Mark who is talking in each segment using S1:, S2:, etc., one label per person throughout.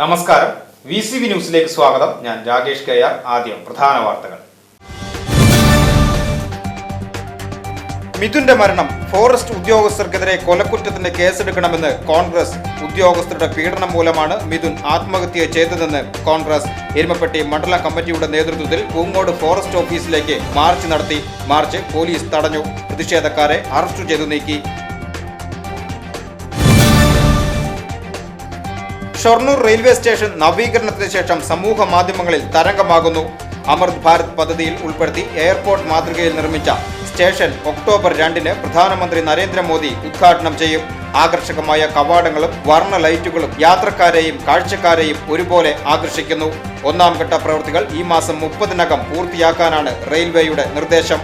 S1: നമസ്കാരം V C V ന്യൂസിലേക്ക് സ്വാഗതം ഞാൻ രാകേഷ് കെ ആർ ആദ്യം പ്രധാന വാർത്തകൾ മിഥുന്റെ മരണം ഫോറസ്റ്റ് ഉദ്യോഗസ്ഥർക്കെതിരെ കൊലക്കുറ്റത്തിന്റെ കേസെടുക്കണമെന്ന് കോൺഗ്രസ് ഉദ്യോഗസ്ഥരുടെ പീഡനം മൂലമാണ് മിഥുൻ ആത്മഹത്യ ചെയ്തതെന്ന് കോൺഗ്രസ് എരുമപ്പെട്ടി മണ്ഡല കമ്മിറ്റിയുടെ നേതൃത്വത്തിൽ പൂങ്ങോട് ഫോറസ്റ്റ് ഓഫീസിലേക്ക് മാർച്ച് നടത്തി മാർച്ച് പോലീസ് തടഞ്ഞു പ്രതിഷേധക്കാരെ അറസ്റ്റ് ചെയ്തു നീക്കി ഷൊർണൂർ റെയിൽവേ സ്റ്റേഷൻ നവീകരണത്തിന് ശേഷം സമൂഹ മാധ്യമങ്ങളിൽ തരംഗമാകുന്നു അമൃത് ഭാരത് പദ്ധതിയിൽ ഉൾപ്പെടുത്തി എയർപോർട്ട് മാതൃകയിൽ നിർമ്മിച്ച സ്റ്റേഷൻ ഒക്ടോബർ രണ്ടിന് പ്രധാനമന്ത്രി നരേന്ദ്രമോദി ഉദ്ഘാടനം ചെയ്യും ആകർഷകമായ കവാടങ്ങളും വർണ്ണ ലൈറ്റുകളും യാത്രക്കാരെയും കാഴ്ചക്കാരെയും ഒരുപോലെ ആകർഷിക്കുന്നു ഒന്നാം ഘട്ട പ്രവൃത്തികൾ ഈ മാസം മുപ്പതിനകം പൂർത്തിയാക്കാനാണ് റെയിൽവേയുടെ നിർദ്ദേശം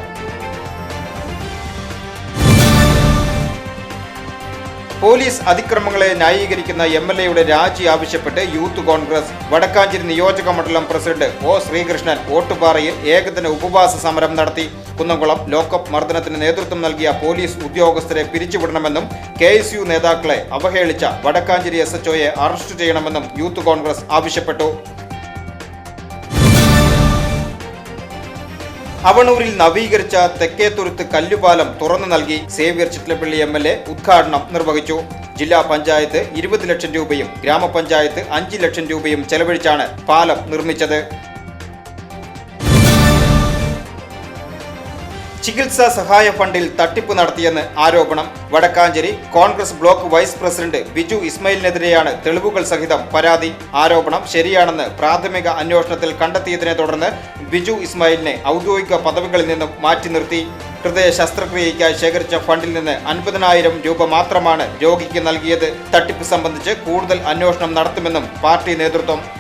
S1: പോലീസ് അതിക്രമങ്ങളെ ന്യായീകരിക്കുന്ന എം എൽ എയുടെ രാജി ആവശ്യപ്പെട്ട് യൂത്ത് കോൺഗ്രസ് വടക്കാഞ്ചേരി നിയോജക മണ്ഡലം പ്രസിഡന്റ് ഒ ശ്രീകൃഷ്ണൻ ഓട്ടുപാറയിൽ ഏകദിന ഉപവാസ സമരം നടത്തി കുന്നംകുളം ലോക്കപ്പ് മർദ്ദനത്തിന് നേതൃത്വം നൽകിയ പോലീസ് ഉദ്യോഗസ്ഥരെ പിരിച്ചുവിടണമെന്നും കെ എസ് യു നേതാക്കളെ അവഹേളിച്ച വടക്കാഞ്ചേരി എസ് എച്ച്ഒയെ അറസ്റ്റ് ചെയ്യണമെന്നും യൂത്ത് കോൺഗ്രസ് ആവശ്യപ്പെട്ടു അവണൂരിൽ നവീകരിച്ച തെക്കേത്തുരുത്ത് കല്ലുപാലം തുറന്നു നൽകി Xavier Chittilappilly M L A ഉദ്ഘാടനം നിർവഹിച്ചു ജില്ലാ പഞ്ചായത്ത് ഇരുപത് ലക്ഷം രൂപയും ഗ്രാമപഞ്ചായത്ത് അഞ്ച് ലക്ഷം രൂപയും ചെലവഴിച്ചാണ് പാലം നിർമ്മിച്ചത് ചികിത്സാ സഹായ ഫണ്ടിൽ തട്ടിപ്പ് നടത്തിയെന്ന് ആരോപണം Vadakkanchery Congress block vice president Biju ഇസ്മയിലിനെതിരെയാണ് തെളിവുകൾ സഹിതം പരാതി ആരോപണം ശരിയാണെന്ന് പ്രാഥമിക അന്വേഷണത്തിൽ കണ്ടെത്തിയതിനെ തുടർന്ന് ബിജു ഇസ്മായിലിനെ ഔദ്യോഗിക പദവികളിൽ നിന്നും മാറ്റി നിർത്തി ഹൃദയ ശസ്ത്രക്രിയയ്ക്കായി ശേഖരിച്ച ഫണ്ടിൽ നിന്ന് അൻപതിനായിരം രൂപ മാത്രമാണ് രോഗിക്ക് നൽകിയത് തട്ടിപ്പ് സംബന്ധിച്ച് കൂടുതൽ അന്വേഷണം നടത്തുമെന്നും പാർട്ടി നേതൃത്വം